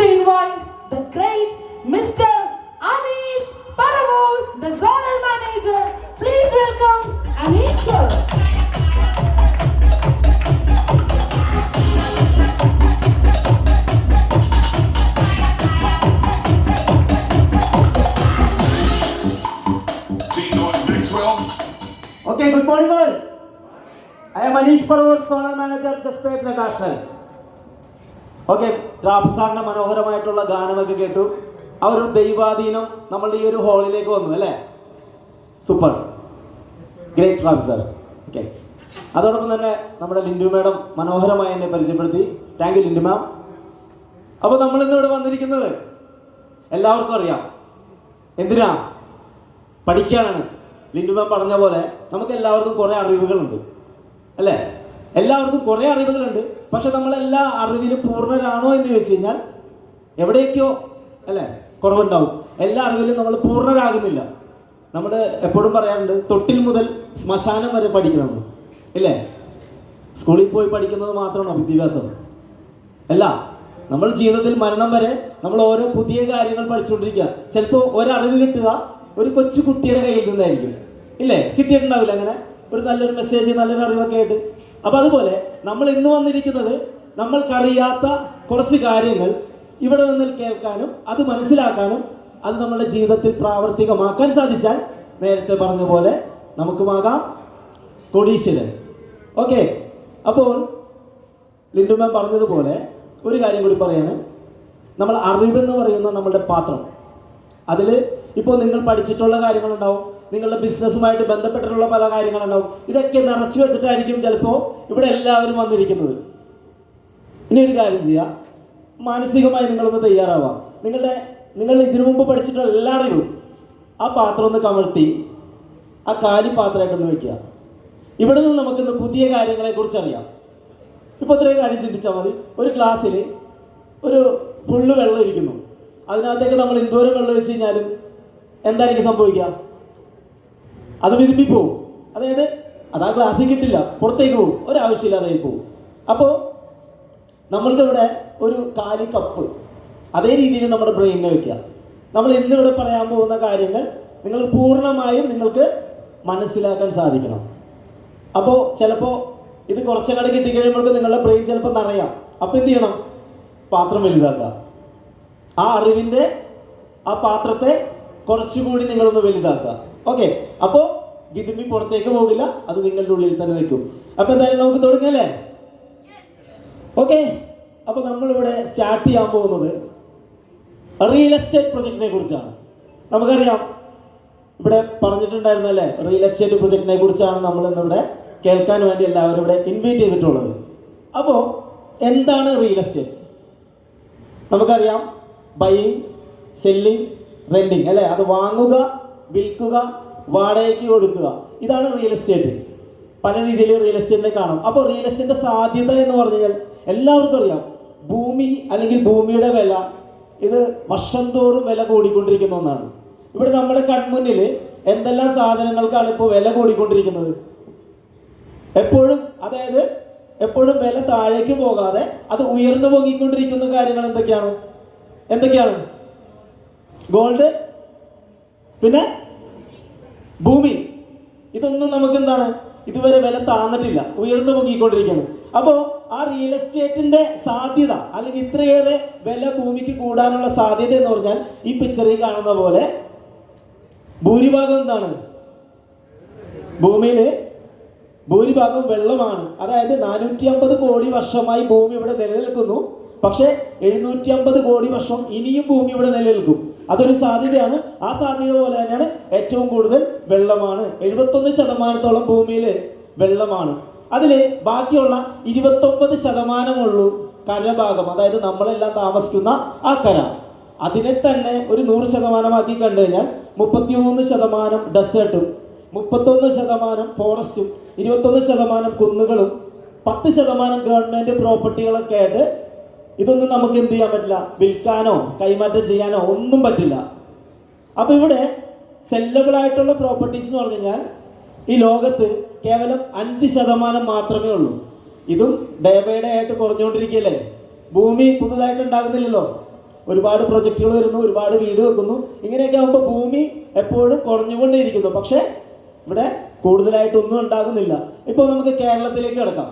to invite the great Mr. Anish Paravur, the zonal manager. Please welcome Anish sir. Okay, good morning all. I am Manish Parur, zonal manager, Chesapeake National. Okay ട്രാഫ്സാറിന്റെ മനോഹരമായിട്ടുള്ള ഗാനമൊക്കെ കേട്ടു. ആ ഒരു ദൈവാധീനം നമ്മളുടെ ഈ ഒരു ഹോളിലേക്ക് വന്നു അല്ലേ? സൂപ്പർ. ഗ്രേറ്റ് ട്രാഫ് സാർ ഓക്കെ അതോടൊപ്പം തന്നെ നമ്മുടെ ലിൻഡു മാഡം മനോഹരമായി എന്നെ പരിചയപ്പെടുത്തി. Thank you Lindu ma'am. അപ്പോൾ നമ്മൾ ഇന്ന് ഇവിടെ വന്നിരിക്കുന്നത് എല്ലാവർക്കും അറിയാം. എന്തിനാ? പഠിക്കാനാണ്. ലിൻഡു മാം പറഞ്ഞ പോലെ നമുക്ക് എല്ലാവർക്കും കുറേ അറിവുകളുണ്ട്. അല്ലേ? എല്ലാവർക്കും കുറേ അറിവുകളുണ്ട്. പക്ഷെ നമ്മളെല്ലാ അറിവിലും പൂർണരാണോ എന്ന് ചോദിച്ചു കഴിഞ്ഞാൽ എവിടെയൊക്കെയോ അല്ലേ? കുറവുണ്ടാവും. എല്ലാ അറിവിലും നമ്മൾ പൂർണരാകുന്നില്ല. നമ്മൾ എപ്പോഴും പറയാറുണ്ട് തൊട്ടിൽ മുതൽ ശ്മശാനം വരെ പഠിക്കണം. ഇല്ലേ? സ്കൂളിൽ പോയി പഠിക്കുന്നത് മാത്രമാണോ വിദ്യാഭ്യാസം? അല്ല നമ്മൾ ജീവിതത്തിൽ മരണം വരെ നമ്മൾ ഓരോ പുതിയ കാര്യങ്ങൾ പഠിച്ചുകൊണ്ടിരിക്കുക. ചിലപ്പോൾ ഒരറിവ് കിട്ടുക ഒരു കൊച്ചു കുട്ടിയുടെ കയ്യിൽ നിന്നായിരിക്കും. ഇല്ലേ? കിട്ടിയിട്ടുണ്ടാവില്ല അങ്ങനെ? ഒരു നല്ലൊരു മെസ്സേജ് നല്ലൊരു അറിവൊക്കെ ആയിട്ട്. അപ്പം അതുപോലെ നമ്മൾ ഇന്ന് വന്നിരിക്കുന്നത് നമ്മൾക്കറിയാത്ത കുറച്ച് കാര്യങ്ങൾ ഇവിടെ നിന്ന് കേൾക്കാനും അത് മനസ്സിലാക്കാനും അത് നമ്മുടെ ജീവിതത്തിൽ പ്രാവർത്തികമാക്കാൻ സാധിച്ചാൽ നേരത്തെ പറഞ്ഞ പോലെ നമുക്കുമാകാം കൊടീശ്വരൻ. ഓക്കെ. അപ്പോൾ ലിൻഡു പറഞ്ഞതുപോലെ ഒരു കാര്യം കൂടി പറയാണ്. നമ്മൾ അറിവെന്ന് പറയുന്ന നമ്മളുടെ പാത്രം. അതിൽ ഇപ്പോൾ നിങ്ങൾ പഠിച്ചിട്ടുള്ള കാര്യങ്ങളുണ്ടാവും. നിങ്ങളുടെ ബിസിനസ്സുമായിട്ട് ബന്ധപ്പെട്ടിട്ടുള്ള പല കാര്യങ്ങളുണ്ടാവും. ഇതൊക്കെ നിറച്ചു വെച്ചിട്ടായിരിക്കും ചിലപ്പോൾ ഇവിടെ എല്ലാവരും വന്നിരിക്കുന്നത്. ഇനി ഒരു കാര്യം ചെയ്യാം. മാനസികമായി നിങ്ങളൊന്ന് തയ്യാറാവാം. നിങ്ങളുടെ നിങ്ങൾ ഇതിനു മുമ്പ് പഠിച്ചിട്ടുള്ള എല്ലാ അറിവും ആ പാത്രം ഒന്ന് കമഴ്ത്തി ആ കാലി പാത്രമായിട്ടൊന്ന് വെക്കുക. ഇവിടെ നിന്ന് നമുക്കിന്ന് പുതിയ കാര്യങ്ങളെ കുറിച്ച് അറിയാം. ഇപ്പോൾ ഇത്രയും കാര്യം ചിന്തിച്ചാൽ മതി. ഒരു ഗ്ലാസ്സിൽ ഒരു ഫുള്ള് വെള്ളം ഇരിക്കുന്നു. അതിനകത്തേക്ക് നമ്മൾ എന്തോരം വെള്ളം വെച്ച് കഴിഞ്ഞാലും എന്തായിരിക്കും സംഭവിക്കുക? അത് വിരുമ്പി പോവും. അതായത് അത് ആ ഗ്ലാസ്സിൽ കിട്ടില്ല. പുറത്തേക്ക് പോകും ഒരാവശ്യമില്ലാതെ പോകും അപ്പോൾ നമ്മൾക്ക് ഇവിടെ ഒരു കാലി കപ്പ്. അതേ രീതിയിൽ നമ്മുടെ ബ്രെയിനിനെ വയ്ക്കുക നമ്മൾ ഇന്നിവിടെ പറയാൻ പോകുന്ന കാര്യങ്ങൾ നിങ്ങൾ പൂർണമായും നിങ്ങൾക്ക് മനസ്സിലാക്കാൻ സാധിക്കണം. അപ്പോൾ ചിലപ്പോൾ ഇത് കുറച്ചങ്ങോട്ട് കിട്ടിക്കഴിയുമ്പോഴേക്കും നിങ്ങളുടെ ബ്രെയിൻ ചിലപ്പോൾ നിറയാം അപ്പോൾ എന്ത് ചെയ്യണം? പാത്രം വലുതാക്കുക. ആ അറിവിന്റെ ആ പാത്രത്തെ കുറച്ചുകൂടി നിങ്ങളൊന്ന് വലുതാക്കുക. ഓക്കെ അപ്പോ വിതുമ്പി പുറത്തേക്ക് പോകില്ല അത് നിങ്ങളുടെ ഉള്ളിൽ തന്നെ നിൽക്കും. അപ്പോൾ എന്തായാലും നമുക്ക് തുടങ്ങല്ലേ ഓക്കെ അപ്പോൾ നമ്മളിവിടെ സ്റ്റാർട്ട് ചെയ്യാൻ പോകുന്നത് റിയൽ എസ്റ്റേറ്റ് പ്രൊജക്റ്റിനെ കുറിച്ചാണ്. നമുക്കറിയാം ഇവിടെ പറഞ്ഞിട്ടുണ്ടായിരുന്നല്ലേ റിയൽ എസ്റ്റേറ്റ് പ്രൊജക്റ്റിനെ കുറിച്ചാണ് നമ്മൾ ഇന്നിവിടെ കേൾക്കാൻ വേണ്ടി എല്ലാവരും ഇവിടെ ഇൻവൈറ്റ് ചെയ്തിട്ടുള്ളത്. അപ്പോൾ എന്താണ് റിയൽ എസ്റ്റേറ്റ് നമുക്കറിയാം ബൈയിങ് സെല്ലിങ് റെന്റിങ് അല്ലേ? അത് വാങ്ങുക വിൽക്കുക വാടകയ്ക്ക് കൊടുക്കുക. ഇതാണ് റിയൽ എസ്റ്റേറ്റ് പല രീതിയിൽ റിയൽ എസ്റ്റേറ്റിനെ കാണാം. അപ്പോൾ റിയൽ എസ്റ്റേറ്റിന്റെ സാധ്യത എന്ന് പറഞ്ഞു കഴിഞ്ഞാൽ എല്ലാവർക്കും അറിയാം. ഭൂമി അല്ലെങ്കിൽ ഭൂമിയുടെ വില ഇത് വർഷം തോറും വില കൂടിക്കൊണ്ടിരിക്കുന്ന ഒന്നാണ്. ഇവിടെ നമ്മുടെ കൺമുന്നിൽ എന്തെല്ലാം സാധനങ്ങൾക്കാണ് ഇപ്പോൾ വില കൂടിക്കൊണ്ടിരിക്കുന്നത്? എപ്പോഴും അതായത് എപ്പോഴും വില താഴേക്ക് പോകാതെ അത് ഉയർന്നു പൊങ്ങിക്കൊണ്ടിരിക്കുന്ന കാര്യങ്ങൾ എന്തൊക്കെയാണ്? എന്തൊക്കെയാണ്? ഗോൾഡ് പിന്നെ ഭൂമി. ഇതൊന്നും നമുക്ക് എന്താണ് ഇതുവരെ വില താന്നിട്ടില്ല. ഉയർന്നു പൊങ്ങിക്കൊണ്ടിരിക്കുകയാണ്. അപ്പോൾ ആ റിയൽ എസ്റ്റേറ്റിന്റെ സാധ്യത അല്ലെങ്കിൽ ഇത്രയേറെ വില ഭൂമിക്ക് കൂടാനുള്ള സാധ്യത എന്ന് പറഞ്ഞാൽ ഈ പിക്ചറിൽ കാണുന്ന പോലെ ഭൂരിഭാഗം എന്താണ്? ഭൂമിയിൽ ഭൂരിഭാഗം വെള്ളമാണ്. അതായത് നാനൂറ്റി അമ്പത് കോടി വർഷമായി ഭൂമി ഇവിടെ നിലനിൽക്കുന്നു. പക്ഷേ എഴുന്നൂറ്റി അമ്പത് കോടി വർഷം ഇനിയും ഭൂമി ഇവിടെ നിലനിൽക്കും. അതൊരു സാധ്യതയാണ്. ആ സാധ്യത പോലെ തന്നെയാണ് ഏറ്റവും കൂടുതൽ വെള്ളമാണ്. എഴുപത്തൊന്ന് ശതമാനത്തോളം ഭൂമിയിൽ വെള്ളമാണ്. അതിൽ ബാക്കിയുള്ള ഇരുപത്തൊമ്പത് ശതമാനമുള്ളൂ കരഭാഗം അതായത് നമ്മളെല്ലാം താമസിക്കുന്ന ആ കര. അതിനെ തന്നെ ഒരു നൂറ് ശതമാനമാക്കി കണ്ടു കഴിഞ്ഞാൽ മുപ്പത്തിമൂന്ന് ശതമാനം ഡെസേർട്ടും മുപ്പത്തൊന്ന് ശതമാനം ഫോറസ്റ്റും ഇരുപത്തൊന്ന് ശതമാനം കുന്നുകളും പത്ത് ശതമാനം ഗവൺമെന്റ് പ്രോപ്പർട്ടികളൊക്കെ ആയിട്ട് ഇതൊന്നും നമുക്ക് എന്ത് ചെയ്യാൻ പറ്റില്ല? വിൽക്കാനോ കൈമാറ്റം ചെയ്യാനോ ഒന്നും പറ്റില്ല. അപ്പോൾ ഇവിടെ സെല്ലബിൾ ആയിട്ടുള്ള പ്രോപ്പർട്ടീസ് എന്ന് പറഞ്ഞു കഴിഞ്ഞാൽ ഈ ലോകത്ത് കേവലം അഞ്ച് ശതമാനം മാത്രമേ ഉള്ളൂ. ഇതും ഡേ ബൈ ഡേ ആയിട്ട് കുറഞ്ഞുകൊണ്ടിരിക്കുകയല്ലേ? ഭൂമി പുതുതായിട്ട് ഉണ്ടാകുന്നില്ലല്ലോ. ഒരുപാട് പ്രൊജക്റ്റുകൾ വരുന്നു ഒരുപാട് വീട് വെക്കുന്നു. ഇങ്ങനെയൊക്കെ ആകുമ്പോൾ ഭൂമി എപ്പോഴും കുറഞ്ഞുകൊണ്ടേയിരിക്കുന്നു. പക്ഷേ ഇവിടെ കൂടുതലായിട്ടൊന്നും ഉണ്ടാകുന്നില്ല. ഇപ്പോൾ നമുക്ക് കേരളത്തിലേക്ക് കിടക്കാം.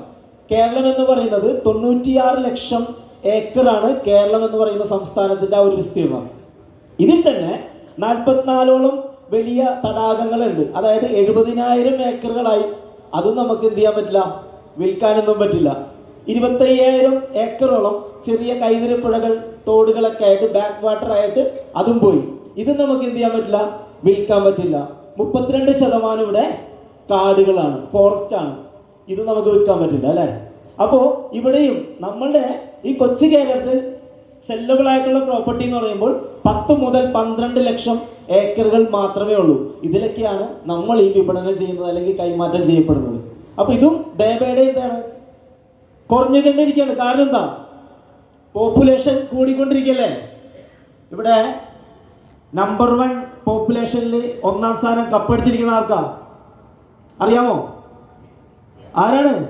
കേരളം എന്ന് പറയുന്നത് തൊണ്ണൂറ്റിയാറ് ലക്ഷം ഏക്കറാണ് കേരളം എന്ന് പറയുന്ന സംസ്ഥാനത്തിന്റെ ആ ഒരു വിസ്തീർണം ഇതിൽ തന്നെ നാൽപ്പത്തിനാലോളം വലിയ തടാകങ്ങളുണ്ട്. അതായത് എഴുപതിനായിരം ഏക്കറുകളായി. അതും നമുക്ക് എന്ത് ചെയ്യാൻ പറ്റില്ല? വിൽക്കാനൊന്നും പറ്റില്ല. ഇരുപത്തയ്യായിരം ഏക്കറോളം ചെറിയ കൈതരപ്പുഴകൾ തോടുകളൊക്കെ ആയിട്ട് ബാക്ക് വാട്ടർ ആയിട്ട് അതും പോയി. ഇത് നമുക്ക് എന്ത് ചെയ്യാൻ പറ്റില്ല? വിൽക്കാൻ പറ്റില്ല. മുപ്പത്തിരണ്ട് ശതമാനം ഇവിടെ കാടുകളാണ് ഫോറസ്റ്റ് ആണ്. ഇത് നമുക്ക് വിൽക്കാൻ പറ്റില്ല അല്ലേ? അപ്പോൾ ഇവിടെയും നമ്മളുടെ ഈ കൊച്ചു കേരളത്തിൽ സെല്ലബിൾ ആയിട്ടുള്ള പ്രോപ്പർട്ടി എന്ന് പറയുമ്പോൾ പത്ത് മുതൽ പന്ത്രണ്ട് ലക്ഷം ഏക്കറുകൾ മാത്രമേ ഉള്ളൂ. ഇതിലൊക്കെയാണ് നമ്മൾ ഈ വിപണനം ചെയ്യുന്നത് അല്ലെങ്കിൽ കൈമാറ്റം ചെയ്യപ്പെടുന്നത്. അപ്പോൾ ഇതും ഡേ ബൈ ഡേ എന്താണ് കുറഞ്ഞുകൊണ്ടിരിക്കുകയാണ്. കാരണം എന്താ? പോപ്പുലേഷൻ കൂടിക്കൊണ്ടിരിക്കല്ലേ ഇവിടെ നമ്പർ വൺ പോപ്പുലേഷനിൽ ഒന്നാം സ്ഥാനം കപ്പടിച്ചിരിക്കുന്ന ആർക്കാ? അറിയാമോ? ആരാണ്?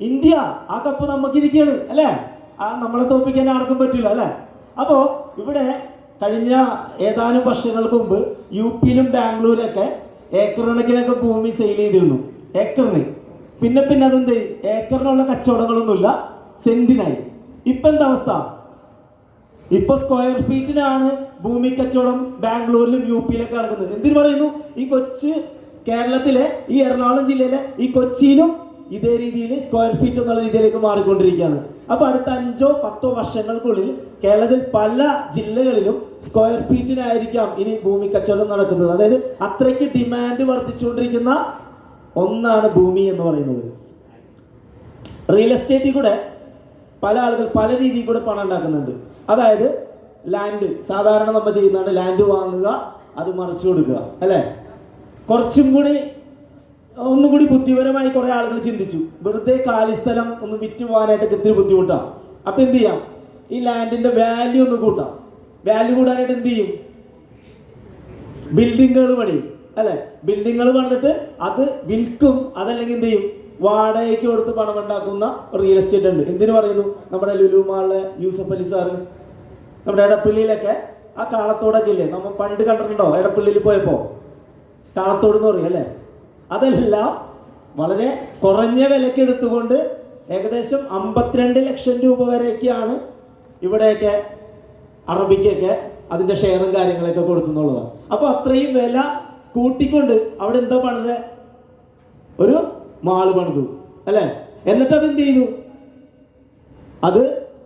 ഇന്ത്യ. ആ കപ്പ് നമുക്കിരിക്കുകയാണ്. അല്ലേ? ആ നമ്മളെ തോപ്പിക്കാൻ ആർക്കും പറ്റില്ല അല്ലേ? അപ്പോൾ ഇവിടെ കഴിഞ്ഞ ഏതാനും വർഷങ്ങൾക്ക് മുമ്പ് യു പിയിലും ബാംഗ്ലൂരൊക്കെ ഏക്കർ കണക്കിനൊക്കെ ഭൂമി സെയിൽ ചെയ്തിരുന്നു. ഏക്കറിന്. പിന്നെ പിന്നെ അതെന്ത്? ഏക്കറിനുള്ള കച്ചവടങ്ങളൊന്നുമില്ല. സെന്റിനായി. ഇപ്പം എന്താ അവസ്ഥ? ഇപ്പൊ സ്ക്വയർ ഫീറ്റിനാണ് ഭൂമി കച്ചവടം ബാംഗ്ലൂരിലും യു പിയിലൊക്കെ നടക്കുന്നത്. എന്തിനു പറയുന്നു? ഈ കൊച്ച് കേരളത്തിലെ ഈ എറണാകുളം ജില്ലയിലെ ഈ കൊച്ചിയിലും ഇതേ രീതിയിൽ സ്ക്വയർ ഫീറ്റ് എന്നുള്ള രീതിയിലേക്ക് മാറിക്കൊണ്ടിരിക്കുകയാണ്. അപ്പൊ അടുത്ത അഞ്ചോ പത്തോ വർഷങ്ങൾക്കുള്ളിൽ കേരളത്തിൽ പല ജില്ലകളിലും സ്ക്വയർ ഫീറ്റിനായിരിക്കാം ഇനി ഭൂമി കച്ചവടം നടക്കുന്നത്. അതായത് അത്രയ്ക്ക് ഡിമാൻഡ് വർദ്ധിച്ചുകൊണ്ടിരിക്കുന്ന ഒന്നാണ് ഭൂമി എന്ന് പറയുന്നത്. റിയൽ എസ്റ്റേറ്റിൽ കൂടെ പല ആളുകൾ പല രീതിയിൽ കൂടെ പണം ഉണ്ടാക്കുന്നുണ്ട്. അതായത് ലാൻഡ് സാധാരണ നമ്മൾ ചെയ്യുന്നതാണ് ലാൻഡ് വാങ്ങുക അത് മറിച്ചു കൊടുക്കുക അല്ലേ? കുറച്ചും കൂടി ഒന്നും കൂടി ബുദ്ധിപരമായി കുറെ ആളുകൾ ചിന്തിച്ചു. വെറുതെ കാലിസ്ഥലം ഒന്ന് വിറ്റ് പോകാനായിട്ട് ഇത്തിരി ബുദ്ധിമുട്ടാണ് അപ്പൊ എന്ത് ചെയ്യാം? ഈ ലാൻഡിന്റെ വാല്യൂ ഒന്ന് കൂട്ടാം. വാല്യൂ കൂടാനായിട്ട് എന്ത് ചെയ്യും? ബിൽഡിങ്ങുകൾ പണിയും. അല്ലെ? ബിൽഡിങ്ങുകൾ പണിതിട്ട് അത് വിൽക്കും. അതല്ലെങ്കിൽ എന്ത് ചെയ്യും? വാടകയ്ക്ക് കൊടുത്ത് പണം ഉണ്ടാക്കുന്ന റിയൽ എസ്റ്റേറ്റ് ഉണ്ട്. എന്തിനു പറയുന്നു? നമ്മുടെ ലുലു മാളിലെ യൂസഫ് അലി സാറ്. നമ്മുടെ എടപ്പള്ളിയിലൊക്കെ ആ കാളത്തോടൊക്കെ ഇല്ലേ? നമ്മൾ പണ്ട് കണ്ടിട്ടുണ്ടോ? എടപ്പള്ളിയിൽ പോയപ്പോ? കാളത്തോട് എന്ന് പറയും അല്ലേ? അതെല്ലാം വളരെ കുറഞ്ഞ വിലയ്ക്ക് എടുത്തുകൊണ്ട് ഏകദേശം അമ്പത്തിരണ്ട് ലക്ഷം രൂപ വരെയൊക്കെയാണ് ഇവിടെയൊക്കെ അറബിക്കൊക്കെ അതിന്റെ ഷെയറും കാര്യങ്ങളൊക്കെ കൊടുക്കുന്നുള്ളതാണ് അപ്പോൾ അത്രയും വില കൂട്ടിക്കൊണ്ട് അവിടെ എന്താ പണിത്? ഒരു മാൾ പണിതു അല്ലേ? എന്നിട്ട് അത് എന്ത് ചെയ്തു? അത്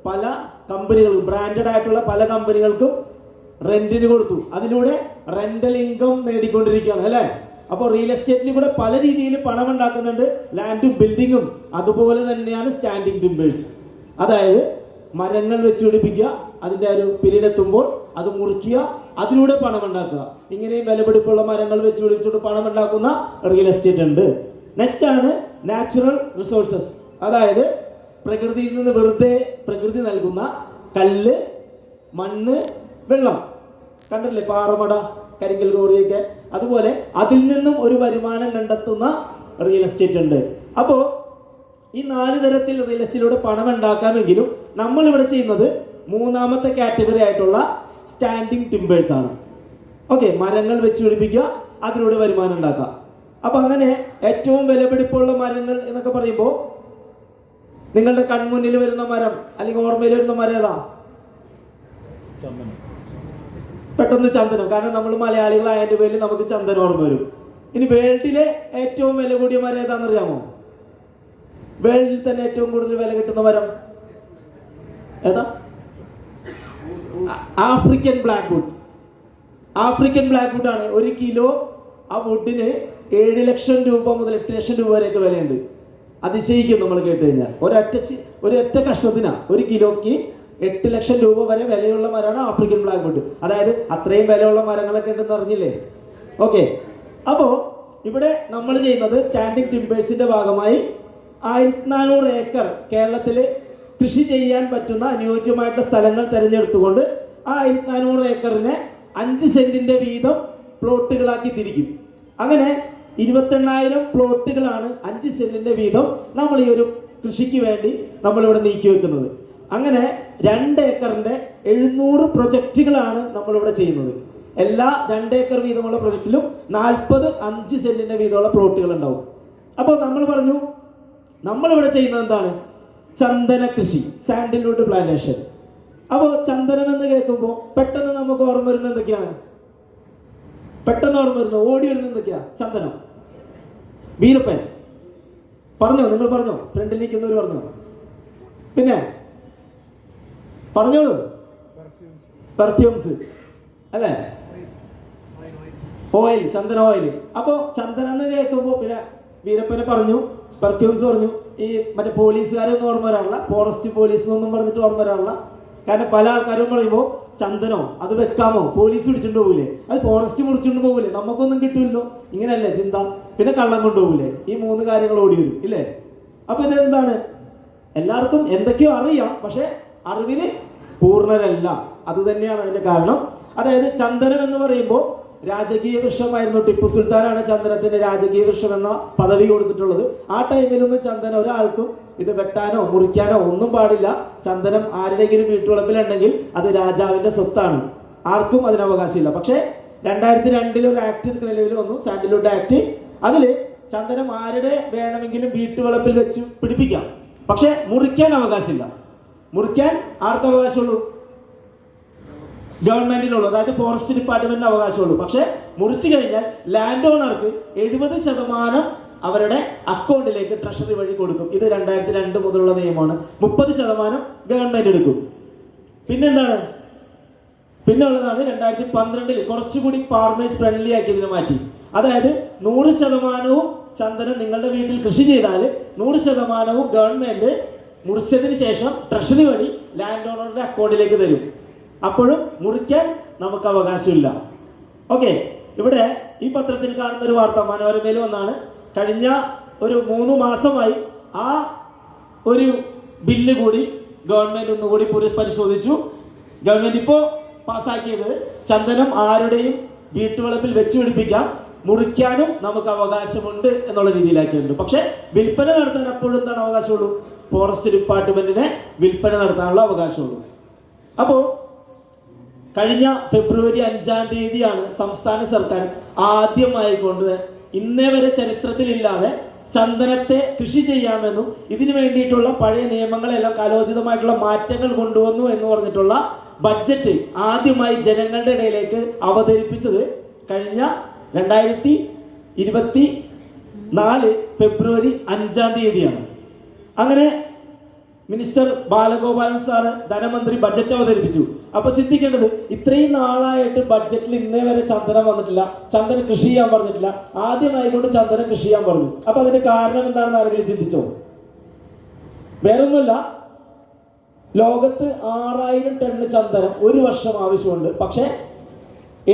പല കമ്പനികൾക്കും ബ്രാൻഡഡ് ആയിട്ടുള്ള പല കമ്പനികൾക്കും റെന്റിന് കൊടുത്തു. അതിലൂടെ റെന്റൽ ഇൻകം നേടിക്കൊണ്ടിരിക്കുകയാണ് അല്ലേ? അപ്പോൾ റിയൽ എസ്റ്റേറ്റിൽ കൂടെ പല രീതിയിൽ പണം ഉണ്ടാക്കുന്നുണ്ട് ലാൻഡും ബിൽഡിങ്ങും അതുപോലെ തന്നെയാണ് സ്റ്റാൻഡിങ് ടിമ്പേഴ്സ് അതായത് മരങ്ങൾ വെച്ച് പിടിപ്പിക്കുക അതിന്റെ ഒരു പിരീഡ് എത്തുമ്പോൾ അത് മുറിക്കുക അതിലൂടെ പണം ഉണ്ടാക്കുക ഇങ്ങനെയും വിലപിടിപ്പുള്ള മരങ്ങൾ വെച്ച് പിടിപ്പിച്ചുകൊണ്ട് പണം ഉണ്ടാക്കുന്ന റിയൽ എസ്റ്റേറ്റ് ഉണ്ട്. നെക്സ്റ്റ് ആണ് നാച്ചുറൽ റിസോഴ്സസ് അതായത് പ്രകൃതിയിൽ നിന്ന് വെറുതെ പ്രകൃതി നൽകുന്ന കല്ല് മണ്ണ് വെള്ളം. കണ്ടില്ലേ പാറമട കരിങ്കൽ കോറിയൊക്കെ? അതുപോലെ അതിൽ നിന്നും ഒരു വരുമാനം കണ്ടെത്തുന്ന റിയൽ എസ്റ്റേറ്റ് ഉണ്ട്. അപ്പോൾ ഈ നാല് തരത്തിൽ റിയൽ എസ്റ്റേറ്റിലൂടെ പണം ഉണ്ടാക്കാമെങ്കിലും നമ്മൾ ഇവിടെ ചെയ്യുന്നത് മൂന്നാമത്തെ കാറ്റഗറി ആയിട്ടുള്ള സ്റ്റാൻഡിങ് ടിമ്പേഴ്സ് ആണ്. ഓക്കെ മരങ്ങൾ വെച്ച് പിടിപ്പിക്കുക അതിലൂടെ വരുമാനം ഉണ്ടാക്കാം അപ്പൊ അങ്ങനെ ഏറ്റവും വിലപിടിപ്പുള്ള മരങ്ങൾ എന്നൊക്കെ പറയുമ്പോൾ നിങ്ങളുടെ കൺമുന്നിൽ വരുന്ന മരം അല്ലെങ്കിൽ ഓർമ്മയിൽ വരുന്ന മരം ഏതാ? പെട്ടെന്ന് ചന്ദനം. കാരണം നമ്മൾ മലയാളികളായതിന്റെ പേരിൽ നമുക്ക് ചന്ദനം ഓർമ്മ വരും. ഇനി വേൾഡിലെ ഏറ്റവും വില കൂടിയ മരം ഏതാണെന്നറിയാമോ? വേൾഡിൽ തന്നെ ഏറ്റവും കൂടുതൽ വില കിട്ടുന്ന മരം? ഏതാ? African black wood African black wood ആണ് ഒരു കിലോ ആ വുഡിന് ഏഴ് ലക്ഷം രൂപ മുതൽ എട്ട് ലക്ഷം രൂപ വരെയൊക്കെ വിലയുണ്ട്. അതിശയിക്കും നമ്മൾ കേട്ട് കഴിഞ്ഞാൽ ഒരൊറ്റ ഒരൊറ്റ കഷ്ണത്തിനാണ് ഒരു കിലോയ്ക്ക് എട്ട് ലക്ഷം രൂപ വരെ വിലയുള്ള മരമാണ് ആഫ്രിക്കൻ ബ്ലാക്ക് വുഡ് അതായത് അത്രയും വിലയുള്ള മരങ്ങളൊക്കെ ഉണ്ടെന്ന് അറിഞ്ഞില്ലേ? ഓക്കെ അപ്പോൾ ഇവിടെ നമ്മൾ ചെയ്യുന്നത് സ്റ്റാൻഡിങ് ടിമ്പേഴ്സിന്റെ ഭാഗമായി ആയിരത്തി നാനൂറ് ഏക്കർ കേരളത്തിൽ കൃഷി ചെയ്യാൻ പറ്റുന്ന അനുയോജ്യമായിട്ടുള്ള സ്ഥലങ്ങൾ തിരഞ്ഞെടുത്തുകൊണ്ട് ആ ആയിരത്തി നാനൂറ് ഏക്കറിനെ അഞ്ച് സെന്റിന്റെ വീതം പ്ലോട്ടുകളാക്കി തിരിക്കും. അങ്ങനെ ഇരുപത്തെണ്ണായിരം പ്ലോട്ടുകളാണ് അഞ്ച് സെന്റിന്റെ വീതം നമ്മൾ ഈ ഒരു കൃഷിക്ക് വേണ്ടി നമ്മളിവിടെ നീക്കി വെക്കുന്നത്. അങ്ങനെ രണ്ട് ഏക്കറിന്റെ എഴുന്നൂറ് പ്രൊജക്റ്റുകളാണ് നമ്മളിവിടെ ചെയ്യുന്നത്. എല്ലാ രണ്ട് ഏക്കർ വീതമുള്ള പ്രൊജക്റ്റിലും നാൽപ്പത് അഞ്ച് സെല്ലിന്റെ വീതമുള്ള പ്ലോട്ടുകൾ ഉണ്ടാവും അപ്പോൾ നമ്മൾ പറഞ്ഞു നമ്മളിവിടെ ചെയ്യുന്നത് എന്താണ്? ചന്ദന കൃഷി സാൻഡിൽവുഡ് പ്ലാന്റേഷൻ. അപ്പോൾ ചന്ദനം എന്ന് കേൾക്കുമ്പോൾ പെട്ടെന്ന് നമുക്ക് ഓർമ്മ വരുന്നത് എന്തൊക്കെയാണ്? പെട്ടെന്ന് ഓർമ്മ വരുന്നത് ഓടി വരുന്നത് എന്തൊക്കെയാ? ചന്ദനം. വീരപ്പൻ. പറഞ്ഞോ? നിങ്ങൾ പറഞ്ഞോ? ഫ്രണ്ടിൽ നിൽക്കുന്നവർ പറഞ്ഞോ? പിന്നെ പറഞ്ഞോളൂ. പെർഫ്യൂംസ് അല്ലേ? ഓയിൽ ചന്ദന ഓയിൽ അപ്പോൾ ചന്ദനം എന്ന് കേൾക്കുമ്പോൾ പിന്നെ വീരപ്പനെ പറഞ്ഞു പെർഫ്യൂംസ് പറഞ്ഞു. ഈ മറ്റേ പോലീസുകാരൊന്നും ഓർമ്മ വരാറില്ല. ഫോറസ്റ്റ് പോലീസ് എന്നൊന്നും പറഞ്ഞിട്ട് ഓർമ്മ വരാറില്ല. കാരണം പല ആൾക്കാരും പറയുമ്പോൾ ചന്ദനോ അത് വെക്കാമോ? പോലീസ് പിടിച്ചിട്ട് പോകൂലേ. അത് ഫോറസ്റ്റ് മുറിച്ചുകൊണ്ട് പോകൂലേ. നമുക്കൊന്നും കിട്ടില്ലല്ലോ ഇങ്ങനെയല്ലേ ചിന്ത? പിന്നെ കള്ളം കൊണ്ടുപോകൂലേ ഈ മൂന്ന് കാര്യങ്ങൾ ഓടി വരും. ഇല്ലേ? അപ്പൊ ഇതെന്താണ്? എല്ലാവർക്കും എന്തൊക്കെയോ അറിയാം. പക്ഷെ അറിവിൽ പൂർണരല്ല. അത് തന്നെയാണ് അതിന്റെ കാരണം. അതായത് ചന്ദനം എന്ന് പറയുമ്പോൾ രാജകീയ വൃക്ഷമായിരുന്നു ടിപ്പു സുൽത്താനാണ് ചന്ദനത്തിന്റെ രാജകീയ വൃക്ഷം എന്ന പദവി കൊടുത്തിട്ടുള്ളത്. ആ ടൈമിലൊന്നും ചന്ദനം ഒരാൾക്കും ഇത് വെട്ടാനോ മുറിക്കാനോ ഒന്നും പാടില്ല. ചന്ദനം ആരുടെയെങ്കിലും വീട്ടുവളപ്പിലുണ്ടെങ്കിൽ അത് രാജാവിന്റെ സ്വത്താണ്. ആർക്കും അതിനവകാശമില്ല പക്ഷേ രണ്ടായിരത്തി രണ്ടിൽ ഒരു ആക്ട് നിലവിൽ വന്നു സാൻഡിലുഡ് ആക്ട് അതിൽ ചന്ദനം ആരുടെ വേണമെങ്കിലും വീട്ടുവളപ്പിൽ വെച്ച് പിടിപ്പിക്കാം. പക്ഷേ മുറിക്കാൻ അവകാശമില്ല. മുറിക്കാൻ ആർക്ക് അവകാശമുള്ളൂ? ഗവൺമെന്റിനുള്ളൂ. അതായത് ഫോറസ്റ്റ് ഡിപ്പാർട്ട്മെന്റിന് അവകാശമുള്ളൂ. പക്ഷേ മുറിച്ചു കഴിഞ്ഞാൽ ലാൻഡ് ഓണർക്ക് എഴുപത് ശതമാനം അവരുടെ അക്കൗണ്ടിലേക്ക് ട്രഷറി വഴി കൊടുക്കും. ഇത് രണ്ടായിരത്തി രണ്ട് മുതലുള്ള നിയമമാണ്. മുപ്പത് ശതമാനം ഗവൺമെന്റ് എടുക്കും. പിന്നെന്താണ്? പിന്നെ ഉള്ളതാണ് രണ്ടായിരത്തി പന്ത്രണ്ടിൽ കുറച്ചുകൂടി ഫാർമേഴ്സ് ഫ്രണ്ട്ലി ആക്കി ഇതിനെ മാറ്റി. അതായത് നൂറ് ശതമാനവും ചന്ദനം നിങ്ങളുടെ വീട്ടിൽ കൃഷി ചെയ്താൽ നൂറ് ശതമാനവും ഗവൺമെന്റ് മുറിച്ചതിന് ശേഷം ട്രഷറി വഴി ലാൻഡ് ഓണറുടെ അക്കൗണ്ടിലേക്ക് തരും. അപ്പോഴും മുറിക്കാൻ നമുക്ക് അവകാശമില്ല. ഓക്കെ ഇവിടെ ഈ പത്രത്തിൽ കാണുന്ന ഒരു വാർത്ത മനോരമയിൽ വന്നാണ്. കഴിഞ്ഞ ഒരു മൂന്ന് മാസമായി ആ ഒരു ബില്ല് കൂടി ഗവൺമെന്റ് ഒന്നുകൂടി പുരി- പരിശോധിച്ചു. ഗവൺമെന്റ് ഇപ്പോ പാസ്സാക്കിയത് ചന്ദനം ആരുടെയും വീട്ടുവളപ്പിൽ വെച്ച് പിടിപ്പിക്കാം. മുറിക്കാനും നമുക്ക് അവകാശമുണ്ട് എന്നുള്ള രീതിയിലാക്കിയിട്ടുണ്ട്. പക്ഷേ വിൽപ്പന നടത്താൻ അപ്പോഴും എന്താണ് അവകാശമുള്ളൂ? ഫോറസ്റ്റ് ഡിപ്പാർട്ട്മെന്റിനെ വിൽപ്പന നടത്താനുള്ള അവകാശമുള്ളൂ. അപ്പോൾ കഴിഞ്ഞ ഫെബ്രുവരി അഞ്ചാം തീയതിയാണ് സംസ്ഥാന സർക്കാർ ആദ്യമായി കൊണ്ട് ഇന്നേ വരെ ചരിത്രത്തിലില്ലാതെ ചന്ദനത്തെ കൃഷി ചെയ്യാമെന്നും ഇതിനു വേണ്ടിയിട്ടുള്ള പഴയ നിയമങ്ങളെല്ലാം കാലോചിതമായിട്ടുള്ള മാറ്റങ്ങൾ കൊണ്ടുവന്നു എന്ന് പറഞ്ഞിട്ടുള്ള ബഡ്ജറ്റ് ആദ്യമായി ജനങ്ങളുടെ ഇടയിലേക്ക് അവതരിപ്പിച്ചത് കഴിഞ്ഞ രണ്ടായിരത്തി ഇരുപത്തി നാല് ഫെബ്രുവരി അഞ്ചാം തീയതിയാണ്. അങ്ങനെ മിനിസ്റ്റർ ബാലഗോപാലൻ സാറ് ധനമന്ത്രി ബഡ്ജറ്റ് അവതരിപ്പിച്ചു. അപ്പൊ ചിന്തിക്കേണ്ടത് ഇത്രയും നാളായിട്ട് ബഡ്ജറ്റിൽ ഇന്നേ വരെ ചന്ദനം വന്നിട്ടില്ല ചന്ദനം കൃഷി ചെയ്യാൻ പറഞ്ഞിട്ടില്ല. ആദ്യമായിക്കൊണ്ട് ചന്ദനം കൃഷി ചെയ്യാൻ പറഞ്ഞു. അപ്പൊ അതിന്റെ കാരണം എന്താണെന്ന് ആരെങ്കിലും ചിന്തിച്ചോ? വേറൊന്നുമില്ല. ലോകത്ത് ആറായിരം ടണ്ണ് ചന്ദനം ഒരു വർഷം ആവശ്യമുണ്ട്. പക്ഷേ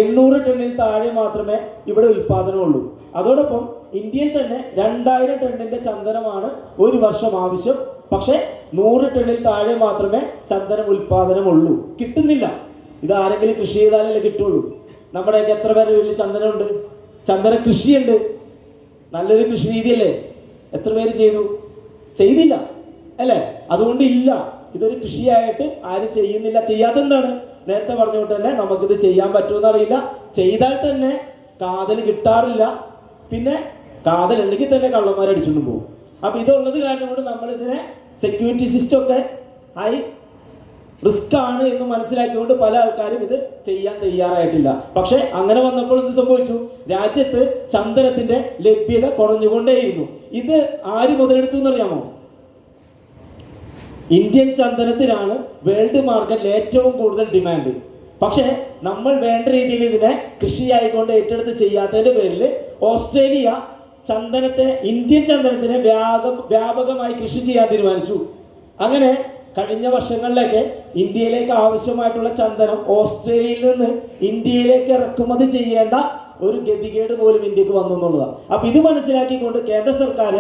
എണ്ണൂറ് ടണ്ണിൽ താഴെ മാത്രമേ ഇവിടെ ഉൽപാദനമുള്ളൂ അതോടൊപ്പം ഇന്ത്യയിൽ തന്നെ രണ്ടായിരം ടണ്ണിന്റെ ചന്ദനമാണ് ഒരു വർഷം ആവശ്യം. പക്ഷേ നൂറ് ടണ്ണിൽ താഴെ മാത്രമേ ചന്ദനം ഉൽപാദനമുള്ളൂ. കിട്ടുന്നില്ല. ഇത് ആരെങ്കിലും കൃഷി ചെയ്താലല്ലേ കിട്ടുള്ളൂ. നമ്മുടെയൊക്കെ എത്ര പേരുടെ വീട്ടിൽ ചന്ദനമുണ്ട്? ചന്ദന കൃഷിയുണ്ട്. നല്ലൊരു കൃഷി രീതിയല്ലേ? എത്ര പേര് ചെയ്തു? ചെയ്തില്ല. അല്ലേ? അതുകൊണ്ട് ഇല്ല. ഇതൊരു കൃഷിയായിട്ട് ആരും ചെയ്യുന്നില്ല. ചെയ്യാത്ത എന്താണ് നേരത്തെ പറഞ്ഞുകൊണ്ട് തന്നെ നമുക്കിത് ചെയ്യാൻ പറ്റുമെന്ന് അറിയില്ല ചെയ്താൽ തന്നെ കാതൽ കിട്ടാറില്ല. പിന്നെ കാതൽ ഉണ്ടെങ്കിൽ തന്നെ കള്ളന്മാർ അടിച്ചുകൊണ്ട് പോകും. അപ്പൊ ഇതുള്ളത് കാരണം കൊണ്ട് നമ്മൾ ഇതിനെ സെക്യൂരിറ്റി സിസ്റ്റം ഒക്കെ ആയി റിസ്ക് ആണ് എന്ന് മനസ്സിലാക്കിക്കൊണ്ട് പല ആൾക്കാരും ഇത് ചെയ്യാൻ തയ്യാറായിട്ടില്ല. പക്ഷെ അങ്ങനെ വന്നപ്പോൾ എന്ത് സംഭവിച്ചു? രാജ്യത്ത് ചന്ദനത്തിന്റെ ലഭ്യത കുറഞ്ഞുകൊണ്ടേയിരുന്നു. ഇത് ആര് മുതലെടുത്തു എന്നറിയാമോ? ഇന്ത്യൻ ചന്ദനത്തിനാണ് വേൾഡ് മാർക്കറ്റിൽ ഏറ്റവും കൂടുതൽ ഡിമാൻഡ്. പക്ഷേ നമ്മൾ വേണ്ട രീതിയിൽ ഇതിനെ കൃഷി കൃഷിയായിക്കൊണ്ട് ഏറ്റെടുത്ത് ചെയ്യാത്തതിന്റെ പേരിൽ ഓസ്ട്രേലിയ ചന്ദനത്തെ ഇന്ത്യൻ ചന്ദനത്തിനെ വ്യാപ വ്യാപകമായി കൃഷി ചെയ്യാൻ തീരുമാനിച്ചു. അങ്ങനെ കഴിഞ്ഞ വർഷങ്ങളിലൊക്കെ ഇന്ത്യയിലേക്ക് ആവശ്യമായിട്ടുള്ള ചന്ദനം ഓസ്ട്രേലിയയിൽ നിന്ന് ഇന്ത്യയിലേക്ക് ഇറക്കുമതി ചെയ്യേണ്ട ഒരു ഗതികേട് പോലും ഇന്ത്യയ്ക്ക് വന്നു എന്നുള്ളതാണ്. അപ്പൊ ഇത് മനസ്സിലാക്കിക്കൊണ്ട് കേന്ദ്ര സർക്കാർ